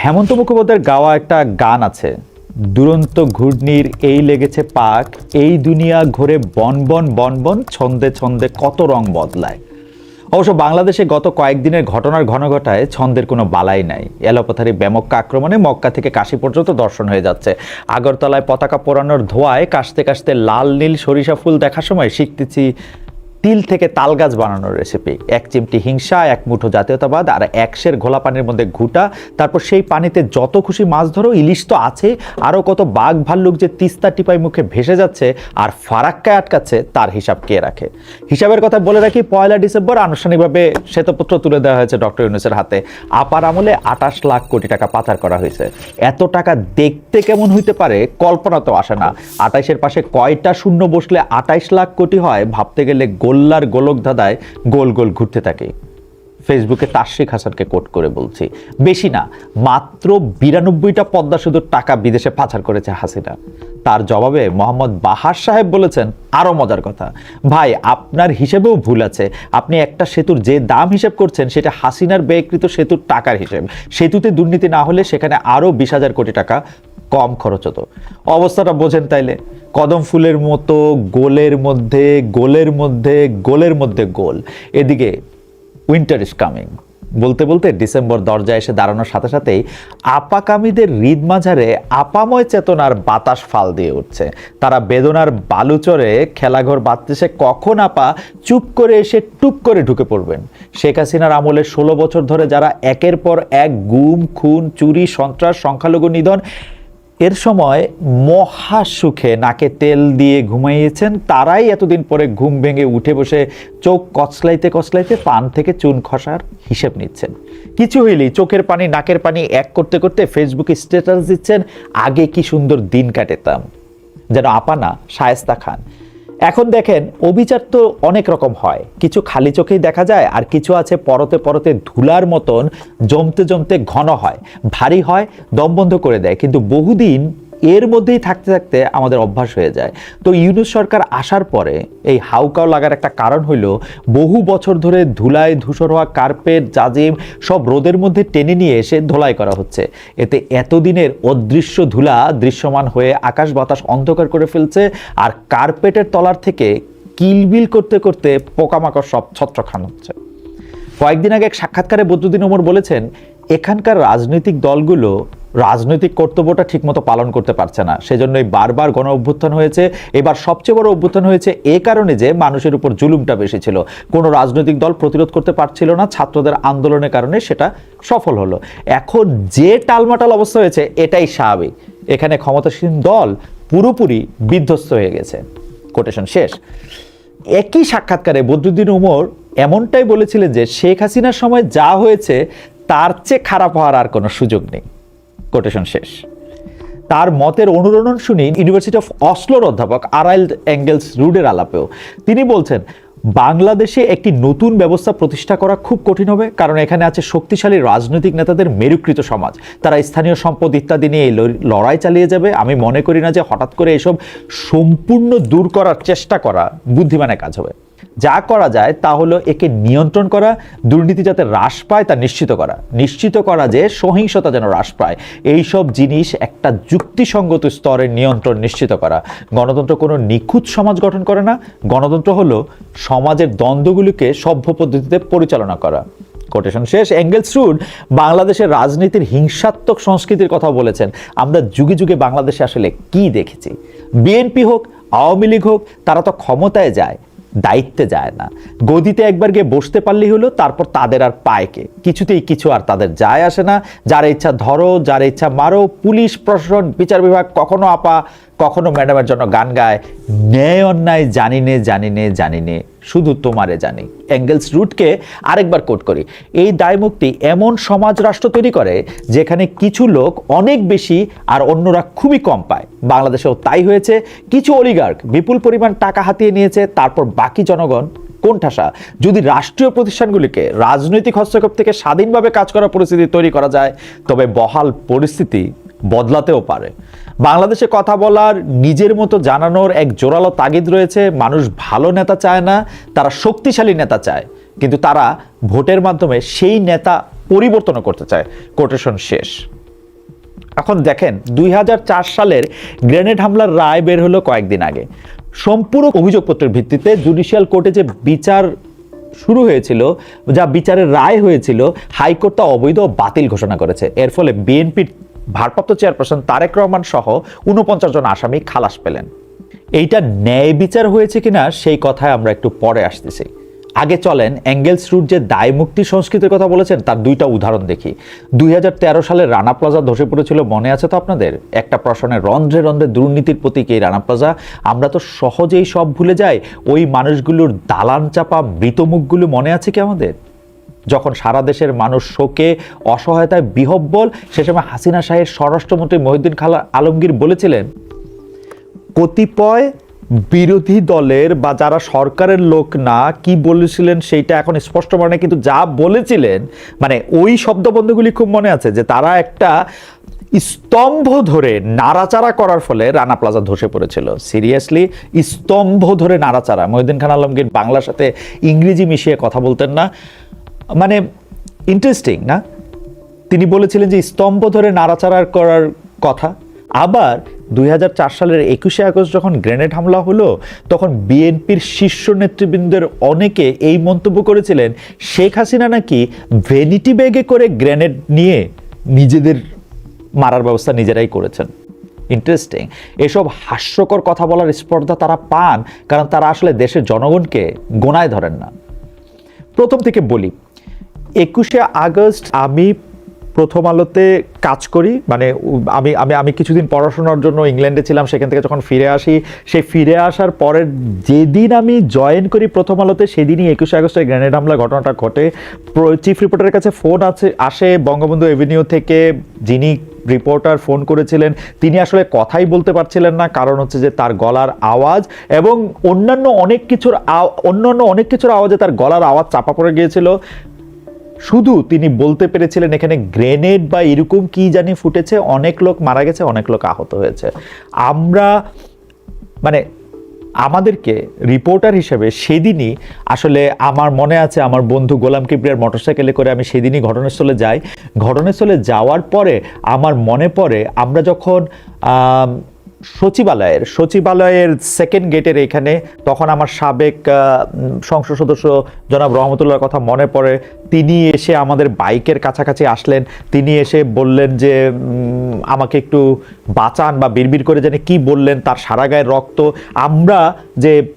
হেমন্ত মুখোপাধ্যায়ের গাওয়া একটা গান আছে, দুরন্ত ঘূর্ণির এই লেগেছে পাক, এই দুনিয়া ঘুরে বন বন বন বন, ছন্দে ছন্দে কত রং বদলায়। অবশ্য বাংলাদেশে গত কয়েকদিনের ঘটনার ঘনঘটায় ছন্দের কোনো বালাই নাই। এলোপাথারি ব্যামক্কা আক্রমণে মক্কা থেকে কাশি পর্যন্ত দর্শন হয়ে যাচ্ছে। আগরতলায় পতাকা পোড়ানোর ধোঁয়ায় কাশতে কাশতে লাল নীল সরিষা ফুল দেখার সময় শিখতেছি তিল থেকে তাল গাছ বানানোর রেসিপি এক চিমটি হিংসা, এক মুঠো জাতীয়তাবাদ আর একশের ঘোলা পানির মধ্যে ঘুটা। তারপর সেই পানিতে যত খুশি মাছ ধরো, ইলিশ তো আছে। আরও কত বাঘ ভাল্লুক যে তিস্তা টিপাই মুখে ভেসে যাচ্ছে আর ফারাক্কায় আটকাচ্ছে, তার হিসাব কে রাখে? হিসাবের কথা বলে রাখি, পয়লা ডিসেম্বর আনুষ্ঠানিকভাবে শ্বেতপত্র তুলে দেওয়া হয়েছে ডক্টর ইউনুসের হাতে। আপার আমলে আটাশ লাখ কোটি টাকা পাচার করা হয়েছে। এত টাকা দেখতে কেমন হইতে পারে, কল্পনা তো আসে না। আটাইশের পাশে কয়টা শূন্য বসলে আটাইশ লাখ কোটি হয়, ভাবতে গেলে গোল্লার গোলক ধাঁধায় গোল গোল ঘুরতে থাকে। ফেসবুকে তাশরিক হাসানকে কোট করে বলছি, বেশি না, মাত্র বিরানব্বইটা পদ্মা সেতুর টাকা বিদেশে পাচার করেছে হাসিনা। তার জবাবে মোহাম্মদ বাহার সাহেব বলেছেন আরও মজার কথা, ভাই, আপনার হিসেবেও ভুল আছে। আপনি একটা সেতুর যে দাম হিসেব করছেন, সেটা হাসিনার ব্যয়কৃত সেতুর টাকার হিসেব। সেতুতে দুর্নীতি না হলে সেখানে আরও বিশ হাজার কোটি টাকা কম খরচ হতো। অবস্থাটা বোঝেন তাইলে। কদম ফুলের মতো, গোলের মধ্যে গোলের মধ্যে গোলের মধ্যে গোল। এদিকে উইন্টার ইজ কামিং বলতে বলতে ডিসেম্বর দরজায় এসে দাঁড়ানোর সাথে সাথেই আপাকামীদের হৃদ মাঝারে আপাময় চেতনার বাতাস ফাল দিয়ে উঠছে। তারা বেদনার বালুচরে খেলাঘর বাঁধতেছে কখন আপা চুপ করে এসে টুপ করে ঢুকে পড়বেন? শেখ হাসিনার আমলে ষোলো বছর ধরে যারা একের পর এক গুম, খুন, চুরি, সন্ত্রাস, সংখ্যালঘু নিধন এর সময় মহা সুখে নাকে তেল দিয়ে ঘুমাইয়েছেন। তারাই এতদিন পরে ঘুম ভেঙে উঠে বসে চোখ কচলাইতে কচলাইতে পান থেকে চুন খসার হিসেব নিচ্ছেন। কিছু হইলেই চোখের পানি, নাকের পানি এক করতে করতে ফেসবুকে স্ট্যাটাস দিচ্ছেন, আগে কি সুন্দর দিন কাটেতাম। যেন আপানা শায়েস্তা খান। এখন দেখেন, অবিচার তো অনেক রকম হয়। কিছু খালি চোখেই দেখা যায়, আর কিছু আছে পরতে পরতে ধুলার মতন জমতে জমতে ঘন হয়। ভারী হয়, দম বন্ধ করে দেয়। কিন্তু বহুদিন এর মধ্যেই থাকতে থাকতে আমাদের অভ্যাস হয়ে যায়। তো ইউনুস সরকার আসার পরে এই হাউকাও লাগার একটা কারণ হইল, বহু বছর ধরে ধুলায় ধূসর হওয়া কার্পেট, জাজিম সব রোদের মধ্যে টেনে নিয়ে এসে ধোলাই করা হচ্ছে। এতে এতদিনের অদৃশ্য ধুলা দৃশ্যমান হয়ে আকাশ বাতাস অন্ধকার করে ফেলছে আর কার্পেটের তলার থেকে কিলবিল করতে করতে পোকামাকড় সব ছত্রখান হচ্ছে। কয়েকদিন আগে এক সাক্ষাৎকারে বদরুদ্দিন ওমর বলেছেন, এখানকার রাজনৈতিক দলগুলো রাজনৈতিক কর্তব্যটা ঠিকমতো পালন করতে পারছে না। সেজন্যই বারবার গণ অভ্যুত্থান হয়েছে। এবার সবচেয়ে বড় অভ্যুত্থান হয়েছে এ কারণে যে মানুষের উপর জুলুমটা বেশি ছিল। কোনো রাজনৈতিক দল প্রতিরোধ করতে পারছিল না, ছাত্রদের আন্দোলনের কারণে সেটা সফল হলো। এখন যে টালমাটাল অবস্থা হয়েছে, এটাই স্বাভাবিক। এখানে ক্ষমতাসীন দল পুরোপুরি বিধ্বস্ত হয়ে গেছে। কোটেশন শেষ। একই সাক্ষাৎকারে বদরুদ্দিন উমর এমনটাই বলেছিলেন যে শেখ হাসিনার সময় যা হয়েছে, তার চেয়ে খারাপ হওয়ার আর কোনো সুযোগ নেই। কোটেশন শেষ। তার মতের অনুরণন শুনি ইউনিভার্সিটি অফ অসলোর অধ্যাপক আরাইল অ্যাঙ্গেলস রুডের আলাপেও। তিনি বলছেন, বাংলাদেশে একটি নতুন ব্যবস্থা প্রতিষ্ঠা করা খুব কঠিন হবে, কারণ এখানে আছে শক্তিশালী রাজনৈতিক নেতাদের মেরুকৃত সমাজ। তারা স্থানীয় সম্পদ ইত্যাদি নিয়ে এই লড়াই চালিয়ে যাবে। আমি মনে করি না যে হঠাৎ করে এসব সম্পূর্ণ দূর করার চেষ্টা করা বুদ্ধিমানের কাজ হবে। যা করা যায় তা হলো একে নিয়ন্ত্রণ করা, দুর্নীতি যাতে হ্রাস পায় তা নিশ্চিত করা। নিশ্চিত করা যে সহিংসতা যেন হ্রাস পায়। এই সব জিনিস একটা যুক্তিসঙ্গত স্তরে নিয়ন্ত্রণ নিশ্চিত করা। গণতন্ত্র কোনো নিখুঁত সমাজ গঠন করে না। গণতন্ত্র হলো সমাজের দ্বন্দ্বগুলিকে সভ্য পদ্ধতিতে পরিচালনা করা। কোটেশন শেষ। এঙ্গেলস রুড বাংলাদেশের রাজনীতির হিংসাত্মক সংস্কৃতির কথা বলেছেন। আমরা যুগে যুগে বাংলাদেশে আসলে কি দেখেছি? বিএনপি হোক, আওয়ামী লীগ হোক, তারা তো ক্ষমতায় যায়। দায়িত্বে যায় না। গদিতে একবার গিয়ে বসতে পারলেই হলো, তারপর তাদের আর পায়কে কিছুতেই কিছু আর তাদের যায় আসে না। যার ইচ্ছা ধরো, যার ইচ্ছা মারো, পুলিশ, প্রশাসন, বিচার বিভাগ, কখনো আপা কখনো ম্যাডামের জন্য গান গায় ন্যায় অন্যায়, জানি নে জানি নে জানি নে, শুধু তোমারে জানি। অ্যাঙ্গেলস রুটকে আরেকবার কোট করি। এই দায়মুক্তি এমন সমাজ রাষ্ট্র তৈরি করে, যেখানে কিছু লোক অনেক বেশি আর অন্যরা খুবই কম পায়। বাংলাদেশেও তাই হয়েছে। কিছু অলিগার্ক বিপুল পরিমাণ টাকা হাতিয়ে নিয়েছে, তারপর বাকি জনগণ কোণঠাসা যদি রাষ্ট্রীয় প্রতিষ্ঠানগুলিকে রাজনৈতিক হস্তক্ষেপ থেকে স্বাধীনভাবে কাজ করার পরিস্থিতি তৈরি করা যায়, তবে বহাল পরিস্থিতি বদলাতেও পারে। বাংলাদেশে কথা বলার, নিজের মতো জানানোর এক জোরালো তাগিদ রয়েছে, মানুষ ভালো নেতা চায় না, তারা শক্তিশালী নেতা চায়। কিন্তু তারা ভোটের মাধ্যমে সেই নেতা পরিবর্তন করতে চায়। কোটেশন শেষ। এখন দেখেন, দুই হাজার চার সালের গ্রেনেড হামলার রায় বের হলো কয়েকদিন আগে। সম্পূর্ণ অভিযোগপত্রের ভিত্তিতে জুডিশিয়াল কোর্টে যে বিচার শুরু হয়েছিল, যা বিচারের রায় হয়েছিল, হাইকোর্ট তা অবৈধ বাতিল ঘোষণা করেছে। এর ফলে বিএনপির ভারপ্রাপ্ত চেয়ারপারসন তারেক রহমান সহ উনপঞ্চাশ জন আসামি খালাস পেলেন। এইটা ন্যায় বিচার হয়েছে কিনা, সেই কথায় আমরা একটু পরে আসতেছি। আগে চলেন অ্যাঙ্গেলস রুট যে দায় মুক্তি সংস্কৃতির কথা বলেছেন, তার দুইটা উদাহরণ দেখি। দুই হাজার তেরো সালে রানা প্লাজা ধসে পড়েছিল, মনে আছে তো আপনাদের? একটা প্রশ্নের রন্ধ্রে রন্ধ্রে দুর্নীতির প্রতীক এই রানা প্লাজা। আমরা তো সহজেই সব ভুলে যাই, ওই মানুষগুলোর দালান চাপা মৃত মুখগুলো মনে আছে কি আমাদের? যখন সারা দেশের মানুষ শোকে, অসহায়তায় বিহব্বল, সে সময় হাসিনা শাহের স্বরাষ্ট্রমন্ত্রী মহিউদ্দিন খালা আলমগীর বলেছিলেন, কতিপয় বিরোধী দলের বা যারা সরকারের লোক না, কি বলেছিলেন সেইটা এখন স্পষ্ট মনে কিন্তু যা বলেছিলেন মানে ওই শব্দবন্ধগুলি খুব মনে আছে যে তারা একটা স্তম্ভ ধরে নাড়াচাড়া করার ফলে রানা প্লাজা ধসে পড়েছিল। সিরিয়াসলি, স্তম্ভ ধরে নাড়াচাড়া। মহিউদ্দিন খান আলমগীর বাংলার সাথে ইংরেজি মিশিয়ে কথা বলতেন না। মানে ইন্টারেস্টিং না? তিনি বলেছিলেন যে স্তম্ভ ধরে নাড়াচাড়া করার কথা। আবার দুই হাজার চার সালের একুশে আগস্ট যখন গ্রেনেড হামলা হলো, তখন বিএনপির শীর্ষ নেতৃবৃন্দের অনেকে এই মন্তব্য করেছিলেন, শেখ হাসিনা নাকি ভেনিটি ব্যাগে করে গ্রেনেড নিয়ে নিজেদের মারার ব্যবস্থা নিজেরাই করেছেন। ইন্টারেস্টিং এসব হাস্যকর কথা বলার স্পর্ধা তারা পান, কারণ তারা আসলে দেশের জনগণকে গোনায় ধরেন না। প্রথম থেকে বলি, একুশে আগস্ট আমি প্রথম আলোতে কাজ করি মানে আমি আমি আমি কিছুদিন পড়াশোনার জন্য ইংল্যান্ডে ছিলাম, সেখান থেকে যখন ফিরে আসি, সেই ফিরে আসার পরের যেদিন আমি জয়েন করি প্রথম আলোতে, সেদিনই একুশে আগস্টের গ্রেনেড হামলা ঘটনাটা ঘটে। চিফ রিপোর্টারের কাছে ফোন আছে, আসে বঙ্গবন্ধু এভিনিউ থেকে, যিনি রিপোর্টার ফোন করেছিলেন, তিনি আসলে কথাই বলতে পারছিলেন না, কারণ হচ্ছে যে তার গলার আওয়াজ এবং অন্যান্য অনেক কিছুর অন্যান্য অনেক কিছুর আওয়াজে তার গলার আওয়াজ চাপা পড়ে গিয়েছিল। শুধু তিনি বলতে পেরেছিলেন এখানে গ্রেনেড বা এরকম কি জানি ফুটেছে, অনেক লোক মারা গেছে, অনেক লোক আহত হয়েছে। আমরা মানে আমাদেরকে রিপোর্টার হিসেবে সেদিনই আসলে আমার মনে আছে, আমার বন্ধু গোলাম কিবরিয়ার মোটরসাইকেলে করে আমি সেদিনই ঘটনাস্থলে যাই। ঘটনাস্থলে যাওয়ার পরে আমার মনে পড়ে, আমরা যখন সচিবালয়ের সচিবালয়ের সেকেন্ড গেটের এখানে তখন আমার সাবেক সংসদ সদস্য জনাব রহমতুল্লাহর কথা মনে পড়ে। তিনি এসে আমাদের বাইকের কাছাকাছি আসলেন। তিনি এসে বললেন যে আমাকে একটু বাঁচান বা বিড়বিড় করে জানি কি বললেন, তার সারা গায়ের রক্ত। আমরা যে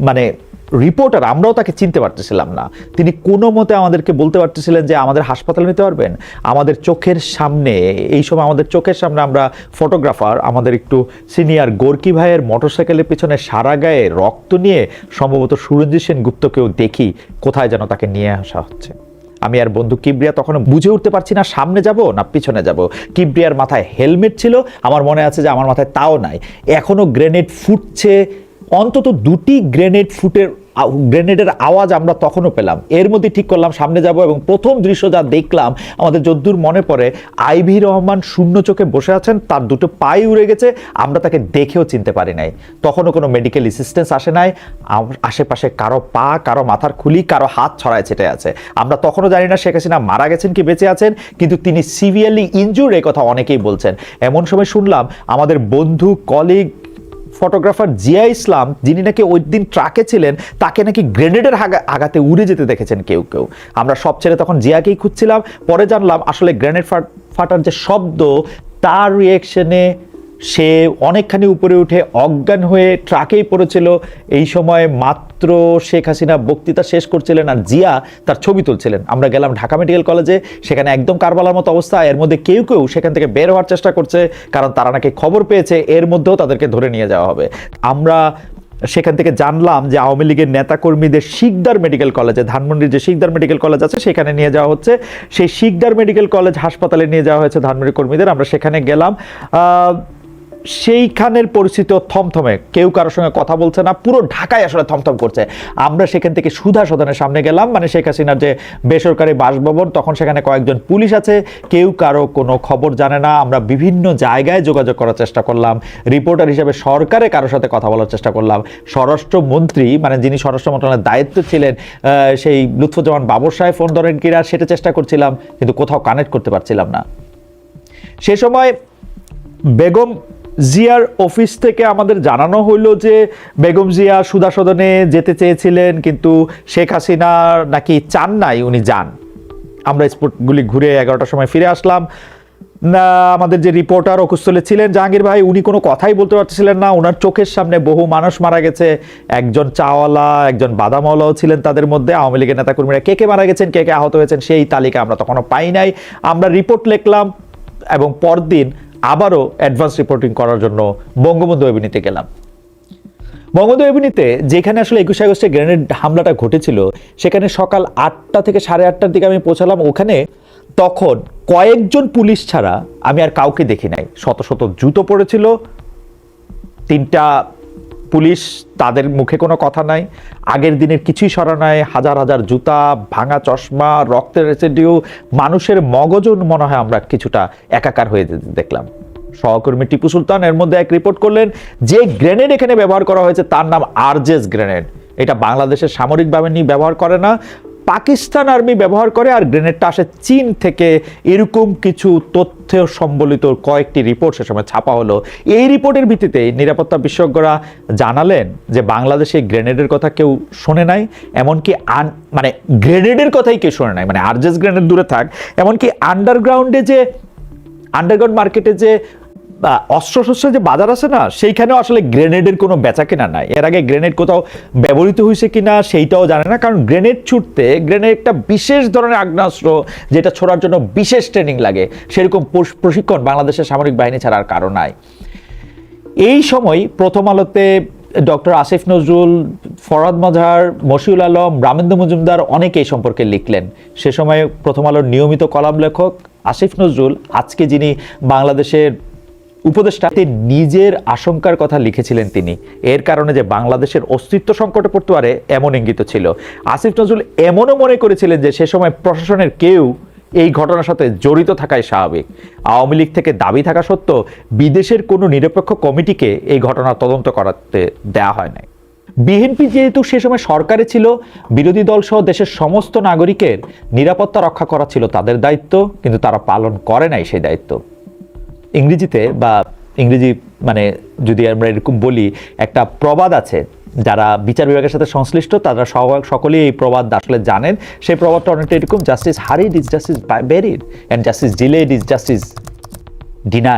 মানে রিপোর্টার আমরাও তাকে চিনতে পারতেছিলাম না। তিনি কোনো মতে আমাদেরকে বলতে পারতেছিলেন যে আমাদের হাসপাতালে নিতে পারবেন। আমাদের চোখের সামনে, এই সময় আমাদের চোখের সামনে আমরা ফটোগ্রাফার আমাদের একটু সিনিয়র গোর্কি ভাইয়ের মোটরসাইকেলের পিছনে সারা গায়ে রক্ত নিয়ে সম্ভবত সুরঞ্জিত সেন গুপ্তকেও দেখি কোথায় যেন তাকে নিয়ে আসা হচ্ছে। আমি আর বন্ধু কিবরিয়া তখন বুঝে উঠতে পারছি না, সামনে যাব না পিছনে যাব। কিবরিয়ার মাথায় হেলমেট ছিল, আমার মনে আছে যে আমার মাথায় তাও নাই। এখনও গ্রেনেড ফুটছে অন্তত দুটি গ্রেনেড ফুটের গ্রেনেডের আওয়াজ আমরা তখনও পেলাম। এর মধ্যে ঠিক করলাম, সামনে যাব এবং প্রথম দৃশ্য যা দেখলাম, আমাদের যদ্দূর মনে পড়ে, আইভি রহমান শূন্য চোখে বসে আছেন, তার দুটো পাই উড়ে গেছে, আমরা তাকে দেখেও চিনতে পারি নাই। তখনও কোনো মেডিকেল অ্যাসিস্ট্যান্স আসে নাই আশেপাশে কারও পা, কারও মাথার খুলি, কারও হাত ছড়ায় ছেটে আছে। আমরা তখনও জানি না শেখ হাসিনা মারা গেছেন কি বেঁচে আছেন, কিন্তু তিনি সিভিয়ারলি ইনজুর এই কথা অনেকেই বলছেন। এমন সময় শুনলাম, আমাদের বন্ধু কলিগ ফটোগ্রাফার জিয়া ইসলাম, যিনি নাকি ওই দিন ট্রাকে ছিলেন, তাকে নাকি গ্রেনেডের আঘাতে উড়ে যেতে দেখেছেন কেউ কেউ। আমরা সব ছেড়ে তখন জিয়াকেই খুঁজছিলাম, পরে জানলাম আসলে গ্রেনেড ফাট- ফাটার যে শব্দ, তার রিয়েকশনে সে অনেকখানি উপরে উঠে অজ্ঞান হয়ে ট্রাকেই পড়েছিল। এই সময় মাত্র শেখ হাসিনা বক্তৃতা শেষ করছিলেন আর জিয়া তার ছবি তুলছিলেন। আমরা গেলাম ঢাকা মেডিকেল কলেজে, সেখানে একদম কারবালার মতো অবস্থা। এর মধ্যে কেউ কেউ সেখান থেকে বের হওয়ার চেষ্টা করছে, কারণ তারা নাকি খবর পেয়েছে, এর মধ্যেও তাদেরকে ধরে নিয়ে যাওয়া হবে। আমরা সেখান থেকে জানলাম যে আওয়ামী লীগের নেতাকর্মীদের শিকদার মেডিকেল কলেজে, ধানমন্ডির যে শিকদার মেডিকেল কলেজ আছে, সেখানে নিয়ে যাওয়া হচ্ছে। সেই শিকদার মেডিকেল কলেজ হাসপাতালে নিয়ে যাওয়া হয়েছে ধানমন্ডি কর্মীদের। আমরা সেখানে গেলাম। সেইখানের পরিস্থিতি থমথমে। কেউ কারোর সঙ্গে কথা বলছে না, পুরো ঢাকায় আসলে থমথম করছে। আমরা সেখান থেকে সুধা সদনের সামনে গেলাম মানে শেখ হাসিনার যে বেসরকারি বাসভবন, তখন সেখানে কয়েকজন পুলিশ আছে, কেউ কারও কোনো খবর জানে না। আমরা বিভিন্ন জায়গায় যোগাযোগ করার চেষ্টা করলাম, রিপোর্টার হিসেবে সরকারে কারোর সাথে কথা বলার চেষ্টা করলাম। স্বরাষ্ট্রমন্ত্রী মানে যিনি স্বরাষ্ট্র মন্ত্রণালয়ের দায়িত্ব ছিলেন সেই লুৎফুজ্জামান বাবর সাহেব ফোন ধরেন কিনা সেটা চেষ্টা করছিলাম, কিন্তু কোথাও কানেক্ট করতে পারছিলাম না। সে সময় বেগম জিয়ার অফিস থেকে আমাদের জানানো হইল যে বেগম জিয়া সুদা সদনে যেতে চেয়েছিলেন, কিন্তু শেখ হাসিনা নাকি চান নাই উনি যান। আমরা স্পোর্টগুলি ঘুরে এগারোটার সময় ফিরে আসলাম। না, আমাদের যে রিপোর্টার অকুস্থলে ছিলেন জাহাঙ্গীর ভাই, উনি কোনো কথাই বলতে পারছিলেন না। ওনার চোখের সামনে বহু মানুষ মারা গেছে। একজন চাওয়ালা, একজন বাদামওয়ালাও ছিলেন তাদের মধ্যে। আওয়ামী লীগের নেতাকর্মীরা কে কে মারা গেছেন, কে কে আহত হয়েছেন, সেই তালিকা আমরা তখনও পাই নাই। আমরা রিপোর্ট লিখলাম এবং পরদিন আবারও অ্যাডভান্স রিপোর্টিং করার জন্য বঙ্গবন্ধু অভিনীতে গেলাম। বঙ্গবন্ধু এভিনিতে যেখানে আসলে একুশে আগস্টে গ্রেনেড হামলাটা ঘটেছিল, সেখানে সকাল আটটা থেকে সাড়ে আটটার দিকে আমি পৌঁছালাম। ওখানে তখন কয়েকজন পুলিশ ছাড়া আমি আর কাউকে দেখি নাই। শত শত জুতো পড়েছিল, তিনটা পুলিশ তাদের মুখে কোনো কথা নাই। আগের দিনের কিছুই সরা নাই। হাজার হাজার জুতা, ভাঙা চশমা, রক্তের রেসিডিউ, মানুষের মগজন মনে হয় আমরা কিছুটা একাকার হয়ে যেতে দেখলাম। সহকর্মী টিপু সুলতান এর মধ্যে এক রিপোর্ট করলেন, যে গ্রেনেড এখানে ব্যবহার করা হয়েছে তার নাম আরজেস গ্রেনেড এটা বাংলাদেশের সামরিক বাহিনী ব্যবহার করে না। পাকিস্তান আর্মি ব্যবহার করে আর গ্রেনেডটা আসে চীন থেকে। এরকম কিছু তথ্য সম্বলিত কয়েকটি রিপোর্ট সে সময় ছাপা হলো। এই রিপোর্টের ভিত্তিতে নিরাপত্তা বিশেষজ্ঞরা জানালেন যে, বাংলাদেশে গ্রেনেডের কথা কেউ শোনে নাই, এমনকি আন মানে গ্রেনেডের কথাই কেউ শোনে নাই। মানে আরজেস গ্রেনেড দূরে থাক, এমনকি আন্ডারগ্রাউন্ডে যে আন্ডারগ্রাউন্ড মার্কেটে যে অস্ত্রশস্ত্রের যে বাজার আছে না, সেইখানেও আসলে গ্রেনেডের কোনো বেচা কেনা নাই। এর আগে গ্রেনেড কোথাও ব্যবহৃত হয়েছে কিনা সেইটাও জানে না, কারণ গ্রেনেড ছুটতে গ্রেনেড একটা বিশেষ ধরনের আগ্নেয়াস্ত্র যেটা ছোড়ার জন্য বিশেষ ট্রেনিং লাগে। সেরকম প্রশ- প্রশিক্ষণ বাংলাদেশের সামরিক বাহিনী ছাড়ার কারণ কারও নাই। এই সময় প্রথম আলোতে ডক্টর আসিফ নজরুল ফরাদ মজহার মশিউল আলম, রামেন্দ্র মজুমদার অনেকে এই সম্পর্কে লিখলেন। সে সময় প্রথম আলোর নিয়মিত কলাম লেখক আসিফ নজরুল, আজকে যিনি বাংলাদেশের উপদেষ্টা তিনি নিজের আশঙ্কার কথা লিখেছিলেন তিনি। এর কারণে যে বাংলাদেশের অস্তিত্ব সংকটে পড়তে পারে, এমন ইঙ্গিত ছিল। আসিফ নজরুল এমনও মনে করেছিলেন যে, সে সময় প্রশাসনের কেউ এই ঘটনার সাথে জড়িত থাকাই স্বাভাবিক। আওয়ামী লীগ থেকে দাবি থাকা সত্ত্বেও বিদেশের কোনো নিরপেক্ষ কমিটিকে এই ঘটনার তদন্ত করাতে দেয়া হয় নাই। বিএনপি যেহেতু সে সময় সরকারে ছিল, বিরোধী দল সহ দেশের সমস্ত নাগরিকের নিরাপত্তা রক্ষা করা ছিল তাদের দায়িত্ব, কিন্তু তারা পালন করে নাই সেই দায়িত্ব। ইংরেজিতে বা ইংরেজি মানে যদি আমরা এরকম বলি, একটা প্রবাদ আছে। যারা বিচার বিভাগের সাথে সংশ্লিষ্ট, তারা সকলেই এই প্রবাদ আসলে জানেন। সেই প্রবাদটা অনেকটা এরকম justice hurried is justice buried and justice delayed is justice denied